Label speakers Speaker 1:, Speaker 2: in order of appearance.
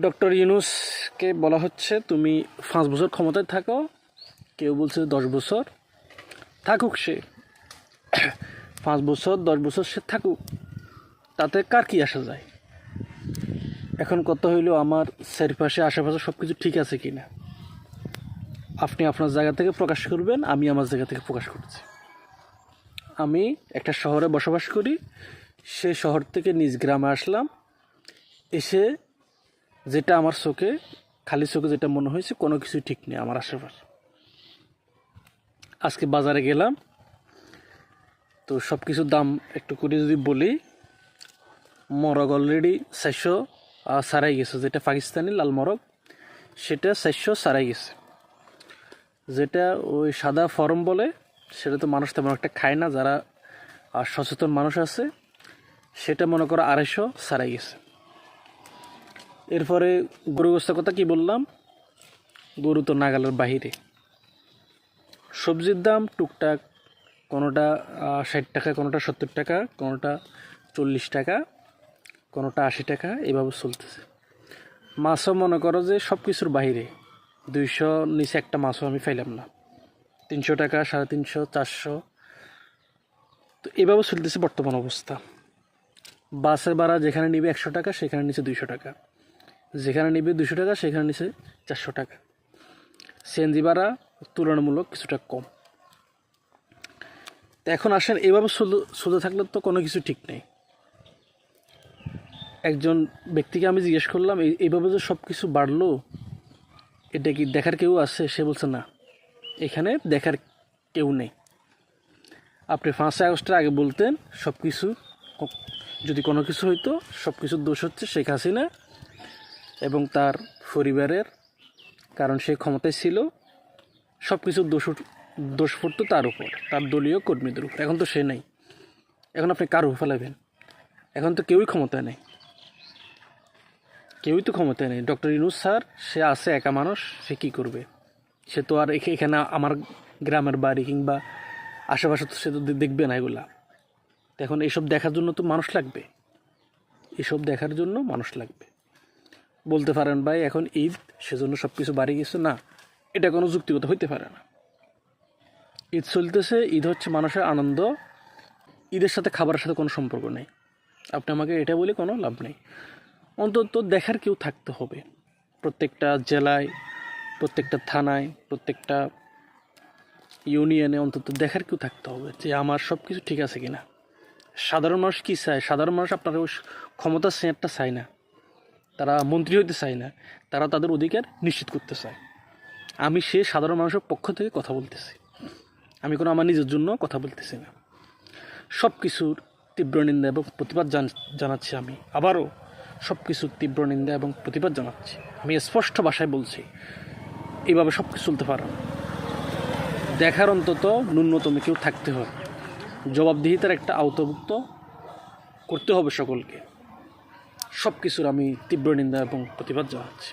Speaker 1: Doctor ইউনুসকে বলা হচ্ছে, তুমি পাঁচ বছর ক্ষমতায় থাকো, কেউ বলছে দশ বছর। থাকুক সে। পাঁচ বছর, দশ বছর সে থাকুক। তাতে কার কি আসা যায়? এখন কত হইল, আমার চারিপাশে, আশেপাশে সব কিছু ঠিক আছে কি না আপনি আপনার জায়গা থেকে প্রকাশ করবেন, আমি আমার জায়গা থেকে প্রকাশ করছি। আমি একটা শহরে বসবাস করি, সে শহর থেকে নিজ গ্রামে আসলাম, এসে যেটা আমার চোখে, খালি চোখে যেটা মনে হয়েছে, কোনো কিছু ঠিক নেই আমার আশেপাশে আজকে বাজারে গেলাম। তো সব কিছুর দাম একটু করে যদি বলি, মরগ অলরেডি চারশো সারাই গেছে। যেটা পাকিস্তানি লাল মরগ, সেটা চারশো, সারাই গেছে। যেটা ওই সাদা ফরম বলে, সেটা তো মানুষ তেমন একটা খায় না। যারা সচেতন মানুষ আছে, সেটা মনে করো আড়াইশো, সারাই গেছে। এরপরে গরু গোস্তের কথা কি বললাম? গরু তো নাগালের বাহিরে। সবজির দাম টুকটাক, কোনোটা ষাট টাকা, কোনোটা সত্তর টাকা, কোনোটা চল্লিশ টাকা, কোনোটা আশি টাকা, এভাবে চলতেছে। মাছও মনে করো যে সব কিছুর বাহিরে। দুইশো নিচে একটা মাছও আমি পাইলাম না। তিনশো টাকা, সাড়ে তিনশো, চারশো। তো এভাবে চলতেছে বর্তমান অবস্থা। বাসের ভাড়া যেখানে নিবে একশো টাকা, সেখানে নিচে দুইশো টাকা। যেখানে নিবে দুশো টাকা, সেখানে নিচে চারশো টাকা। সিএনজি ভাড়া তুলনামূলক কিছুটা কম। এখন আসেন, এভাবে শুধু থাকলে তো কোনো কিছু ঠিক নেই। একজন ব্যক্তিকে আমি জিজ্ঞেস করলাম এইভাবে যে সব কিছু বাড়লো, এটা কি দেখার কেউ আছে? সে বলছে, না, এখানে দেখার কেউ নেই। আপনি পাঁচই আগস্টের আগে বলতেন সব কিছু যদি কোনো কিছু হইতো সব কিছুর দোষ হচ্ছে শেখ হাসিনা এবং তার পরিবারের, কারণ সে ক্ষমতায় ছিল সব কিছু দোষ দোষ পড়তো তার উপর, তার দলীয় কর্মীদের উপর। এখন তো সে নেই। এখন আপনি কার ফেলাবেন? এখন তো কেউই ক্ষমতায় নেই। কেউই তো ক্ষমতায় নেই। ডক্টর ইনুস স্যার, সে আছে, একা মানুষ, সে কী করবে? সে তো আর এখে- এখানে আমার গ্রামের বাড়ি কিংবা আশেপাশে তো সে তো দেখবে না এগুলা। এখন এইসব দেখার জন্য তো মানুষ লাগবে। এসব দেখার জন্য মানুষ লাগবে। বলতে পারেন, ভাই, এখন ঈদ, সেজন্য সব কিছু বাড়ি গেছে। না, এটা কোনো যুক্তিগত হইতে পারে না। ঈদ চলতেছে, ঈদ হচ্ছে মানুষের আনন্দ। ঈদের সাথে খাবারের সাথে কোনো সম্পর্ক নেই। আপনি আমাকে এটা বলে কোনো লাভ নেই। অন্তত দেখার কেউ থাকতে হবে। প্রত্যেকটা জেলায়, প্রত্যেকটা থানায়, প্রত্যেকটা ইউনিয়নে অন্তত দেখার কেউ থাকতে হবে যে আমার সব কিছু ঠিক আছে কিনা। সাধারণ মানুষ কী চায়? সাধারণ মানুষ আপনার ওই ক্ষমতার চায় না। তারা মন্ত্রী হইতে চায় না, তারা তাদের অধিকার নিশ্চিত করতে চায়। আমি সে সাধারণ মানুষের পক্ষ থেকে কথা বলতেছি। আমি কোনো আমার নিজের জন্য কথা বলতেছি না। সব কিছুর তীব্র নিন্দা এবং প্রতিবাদ জান- জানাচ্ছি আমি। আবারও সব কিছুর তীব্র নিন্দা এবং প্রতিবাদ জানাচ্ছি। আমি স্পষ্ট ভাষায় বলছি এইভাবে সব কিছু চলতে পারে। দেখার অন্তত ন্যূনতম কেউ থাকতে হবে। জবাবদিহিতার একটা আওতাভুক্ত করতে হবে সকলকে। সব কিছুর আমি তীব্র নিন্দা এবং প্রতিবাদ জানাচ্ছি।